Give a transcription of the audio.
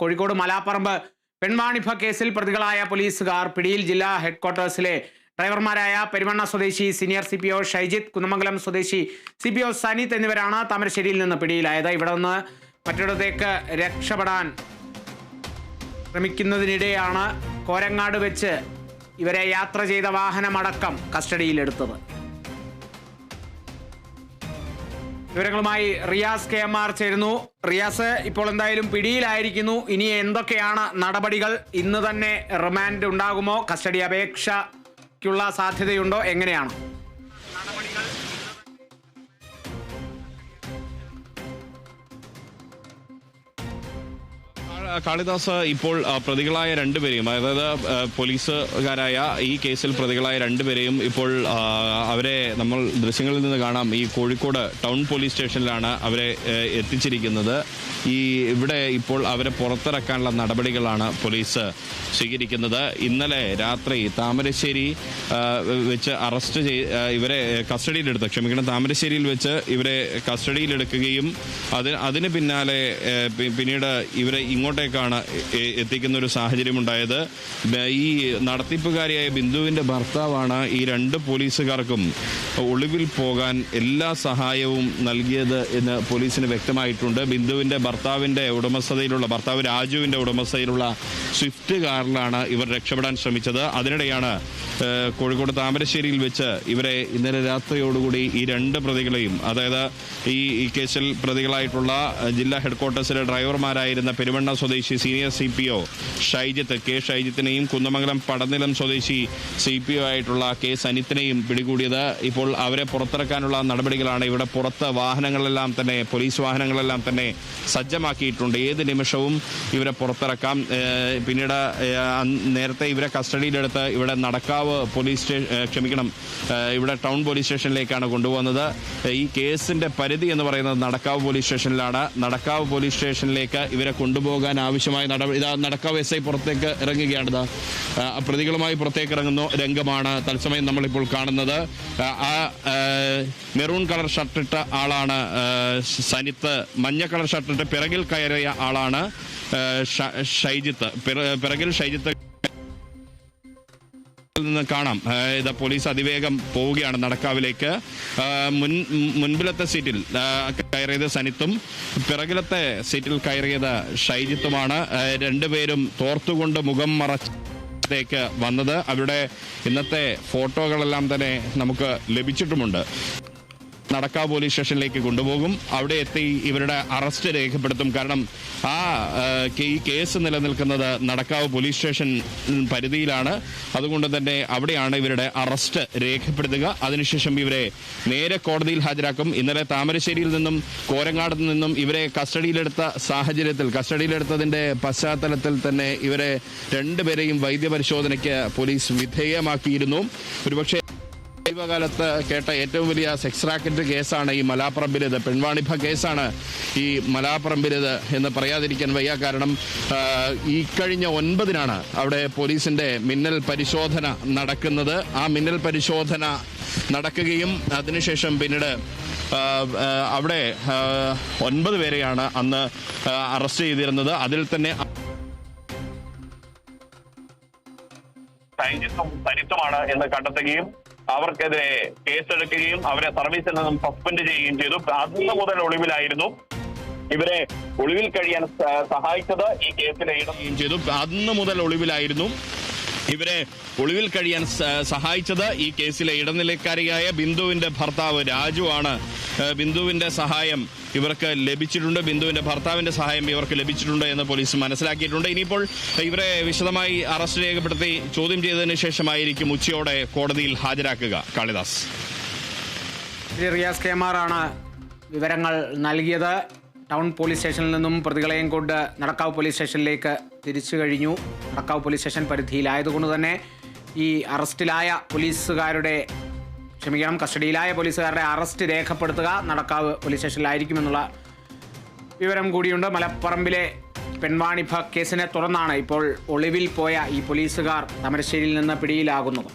കോഴിക്കോട് മലാപ്പറമ്പ് പെൺവാണിഭ കേസിൽ പ്രതികളായ പോലീസുകാർ പിടിയിൽ ജില്ലാ ഹെഡ്ക്വാർട്ടേഴ്സിലെ ഡ്രൈവർമാരായ പെരുമണ്ണ സ്വദേശി senior C P O Shaijith Kunnamangalam സ്വദേശി സി പി ഒ സനീത് എന്നിവരാണ് താമരശ്ശേരിയിൽ നിന്ന് പിടിയിലായത്. ഇവിടെ നിന്ന് മറ്റൊരിടത്തേക്ക് രക്ഷപ്പെടാൻ ശ്രമിക്കുന്നതിനിടെയാണ് കോരങ്ങാട് വെച്ച് ഇവരെ യാത്ര ചെയ്ത വാഹനമടക്കം കസ്റ്റഡിയിലെടുത്തത്. വിവരങ്ങളുമായി റിയാസ് കെ എം ആർ ചേരുന്നു. റിയാസ് ഇപ്പോൾ എന്തായാലും പിടിയിലായിരിക്കുന്നു. ഇനി എന്തൊക്കെയാണ് നടപടികൾ? ഇന്ന് തന്നെ റിമാൻഡ് ഉണ്ടാകുമോ? കസ്റ്റഡി അപേക്ഷയ്ക്കുള്ള സാധ്യതയുണ്ടോ? എങ്ങനെയാണ്? കാളിദാസ് ഇപ്പോൾ പ്രതികളായ രണ്ടുപേരെയും അതായത് പോലീസുകാരായ ഈ കേസിൽ പ്രതികളായ രണ്ടുപേരെയും ഇപ്പോൾ അവരെ നമ്മൾ ദൃശ്യങ്ങളിൽ നിന്ന് കാണാം. ഈ കോഴിക്കോട് ടൗൺ പോലീസ് സ്റ്റേഷനിലാണ് അവരെ എത്തിച്ചിരിക്കുന്നത്. ഈ ഇവിടെ ഇപ്പോൾ അവരെ പുറത്തിറക്കാനുള്ള നടപടികളാണ് പോലീസ് സ്വീകരിക്കുന്നത്. ഇന്നലെ രാത്രി താമരശ്ശേരി വെച്ച് അറസ്റ്റ് ചെയ് ഇവരെ കസ്റ്റഡിയിലെടുത്ത്. ക്ഷമിക്കണം താമരശ്ശേരിയിൽ വെച്ച് ഇവരെ കസ്റ്റഡിയിലെടുക്കുകയും അതിന് അതിന് പിന്നാലെ പിന്നീട് ഇവരെ ഇങ്ങോട്ടേക്കാണ് എത്തിക്കുന്ന ഒരു സാഹചര്യം ഉണ്ടായത് ഈ നടത്തിപ്പുകാരിയായ ബിന്ദുവിന്റെ ഭർത്താവാണ് ഈ രണ്ട് പോലീസുകാർക്കും ഒളിവിൽ പോകാൻ എല്ലാ സഹായവും നൽകിയത് എന്ന് പോലീസിന് വ്യക്തമായിട്ടുണ്ട്. ബിന്ദുവിന്റെ ഭർത്താവിന്റെ ഉടമസ്ഥതയിലുള്ള ഭർത്താവ് രാജുവിന്റെ ഉടമസ്ഥതയിലുള്ള സ്വിഫ്റ്റ് കാറിലാണ് ഇവർ രക്ഷപ്പെടാൻ ശ്രമിച്ചത്. അതിനിടെയാണ് കോഴിക്കോട് താമരശ്ശേരിയിൽ വെച്ച് ഇവരെ ഇന്നലെ രാത്രിയോടുകൂടി ഈ രണ്ട് പ്രതികളെയും അതായത് ഈ ഈ കേസിൽ പ്രതികളായിട്ടുള്ള ജില്ലാ ഹെഡ്ക്വാർട്ടേഴ്സിലെ ഡ്രൈവർമാരായിരുന്ന പെരുമണ്ണ സ്വദേശി senior C P O Shaijith K ഷൈജിത്തിനെയും Kunnamangalam Padanilam സ്വദേശി സി പി ഒ ആയിട്ടുള്ള കെ സനിത്തിനെയും പിടികൂടിയത്. ഇപ്പോൾ അവരെ പുറത്തിറക്കാനുള്ള നടപടികളാണ് ഇവിടെ പുറത്ത് വാഹനങ്ങളെല്ലാം തന്നെ പോലീസ് വാഹനങ്ങളെല്ലാം തന്നെ സജ്ജമാക്കിയിട്ടുണ്ട്. ഏത് നിമിഷവും ഇവരെ പുറത്തിറക്കാം. പിന്നീട് നേരത്തെ ഇവരെ കസ്റ്റഡിയിലെടുത്ത് ഇവിടെ നടക്കാവ് പോലീസ് സ്റ്റേഷൻ ക്ഷമിക്കണം. ഇവിടെ ടൗൺ പോലീസ് സ്റ്റേഷനിലേക്കാണ് കൊണ്ടുപോകുന്നത്. ഈ കേസിന്റെ പരിധി എന്ന് പറയുന്നത് നടക്കാവ് പോലീസ് സ്റ്റേഷനിലാണ്. നടക്കാവ് പോലീസ് സ്റ്റേഷനിലേക്ക് ഇവരെ കൊണ്ടുപോകാൻ ആവശ്യമായ നടപടി ഇതാ നടക്കാവ് എസ് ഐ പുറത്തേക്ക് ഇറങ്ങുകയാണിത് പ്രതികളുമായി പുറത്തേക്ക് ഇറങ്ങുന്ന രംഗമാണ് തത്സമയം നമ്മളിപ്പോൾ കാണുന്നത്. ആ, മെറൂൺ കളർ ഷർട്ടിട്ട ആളാണ് സനിത്ത് മഞ്ഞ കളർ ഷർട്ടിട്ട് പിറകിൽ കയറിയ ആളാണ് ഷൈജിത്ത്. പിറകിൽ ഷൈജിത്ത് നിന്ന് കാണാം. ഇതാ പോലീസ് അതിവേഗം പോവുകയാണ് നടക്കാവിലേക്ക്. മുൻ മുൻപിലത്തെ സീറ്റിൽ കയറിയത് സനിത്തും പിറകിലത്തെ സീറ്റിൽ കയറിയത് ഷൈജിത്തുമാണ്. രണ്ടുപേരും തോർത്തുകൊണ്ട് മുഖം മറച്ചേക്ക് വന്നത്. അവരുടെ ഇന്നത്തെ ഫോട്ടോകളെല്ലാം തന്നെ നമുക്ക് ലഭിച്ചിട്ടുമുണ്ട്. നടക്കാവ് പോലീസ് സ്റ്റേഷനിലേക്ക് കൊണ്ടുപോകും. അവിടെ എത്തി ഇവരുടെ അറസ്റ്റ് രേഖപ്പെടുത്തും. കാരണം ആ ആ, ഈ കേസ് നിലനിൽക്കുന്നത് നടക്കാവ് പോലീസ് സ്റ്റേഷൻ പരിധിയിലാണ്. അതുകൊണ്ട് തന്നെ അവിടെയാണ് ഇവരുടെ അറസ്റ്റ് രേഖപ്പെടുത്തുക. അതിനുശേഷം ഇവരെ നേരെ കോടതിയിൽ ഹാജരാക്കും. ഇന്നലെ താമരശ്ശേരിയിൽ നിന്നും കോരങ്ങാട് നിന്നും ഇവരെ കസ്റ്റഡിയിലെടുത്ത സാഹചര്യത്തിൽ കസ്റ്റഡിയിലെടുത്തതിന്റെ പശ്ചാത്തലത്തിൽ തന്നെ ഇവരെ രണ്ടുപേരെയും വൈദ്യപരിശോധനയ്ക്ക് പോലീസ് വിധേയമാക്കിയിരുന്നു. ഒരുപക്ഷെ സമീപകാലത്ത് കേട്ട ഏറ്റവും വലിയ സെക്സ് റാക്കറ്റ് കേസാണ് ഈ മലാപ്പറമ്പിലേത്. പെൺവാണിഭ കേസാണ് ഈ മലാപ്പറമ്പിലേത് എന്ന് പറയാതിരിക്കാൻ വയ്യ. കാരണം ഈ കഴിഞ്ഞ ഒൻപതിനാണ് അവിടെ പോലീസിന്റെ മിന്നൽ പരിശോധന നടക്കുന്നത്. ആ മിന്നൽ പരിശോധന നടക്കുകയും അതിനുശേഷം പിന്നീട് അവിടെ ഒൻപത് പേരെയാണ് അന്ന് അറസ്റ്റ് ചെയ്തിരുന്നത്. അതിൽ തന്നെ സൈന്യത്തും സരിത്തുമാണ് എന്ന് കണ്ടെത്തുകയും അവർക്കെതിരെ കേസെടുക്കുകയും അവരെ സർവീസിൽ നിന്നും സസ്പെൻഡ് ചെയ്യുകയും ചെയ്തു. അന്ന് മുതൽ ഒളിവിലായിരുന്നു ഇവരെ ഒളിവിൽ കഴിയാൻ സഹായിച്ചത് ഈ ഇടം. ചെയ്തു. അന്ന് മുതൽ ഒളിവിലായിരുന്നു. ഇവരെ ഒളിവിൽ കഴിയാൻ സഹായിച്ചത് ഈ കേസിലെ ഇടനിലക്കാരിയായ ബിന്ദുവിന്റെ ഭർത്താവ് രാജു ആണ്. ബിന്ദുവിന്റെ സഹായം ഇവർക്ക് ലഭിച്ചിട്ടുണ്ട്. ബിന്ദുവിന്റെ ഭർത്താവിന്റെ സഹായം ഇവർക്ക് ലഭിച്ചിട്ടുണ്ട് എന്ന് പോലീസ് മനസ്സിലാക്കിയിട്ടുണ്ട്. ഇനിയിപ്പോൾ ഇവരെ വിശദമായി അറസ്റ്റ് രേഖപ്പെടുത്തി ചോദ്യം ചെയ്തതിനു ശേഷമായിരിക്കും ഉച്ചയോടെ കോടതിയിൽ ഹാജരാക്കുക. കാളിദാസ്. റിയാസ് കെ ആണ് വിവരങ്ങൾ നൽകിയത്. ടൗൺ പോലീസ് സ്റ്റേഷനിൽ നിന്നും പ്രതികളെയും കൊണ്ട് നടക്കാവ് പോലീസ് സ്റ്റേഷനിലേക്ക് തിരിച്ചു കഴിഞ്ഞു. നടക്കാവ് പോലീസ് സ്റ്റേഷൻ പരിധിയിലായതുകൊണ്ട് തന്നെ ഈ അറസ്റ്റിലായ പോലീസുകാരുടെ ക്ഷമിക്കണം കസ്റ്റഡിയിലായ പോലീസുകാരുടെ അറസ്റ്റ് രേഖപ്പെടുത്തുക നടക്കാവ് പോലീസ് സ്റ്റേഷനിലായിരിക്കുമെന്നുള്ള വിവരം കൂടിയുണ്ട്. മലപ്പറമ്പിലെ പെൺവാണിഭ കേസിനെ തുടർന്നാണ് ഇപ്പോൾ ഒളിവിൽ പോയ ഈ പോലീസുകാർ തമരശ്ശേരിയിൽ നിന്ന് പിടിയിലാകുന്നത്.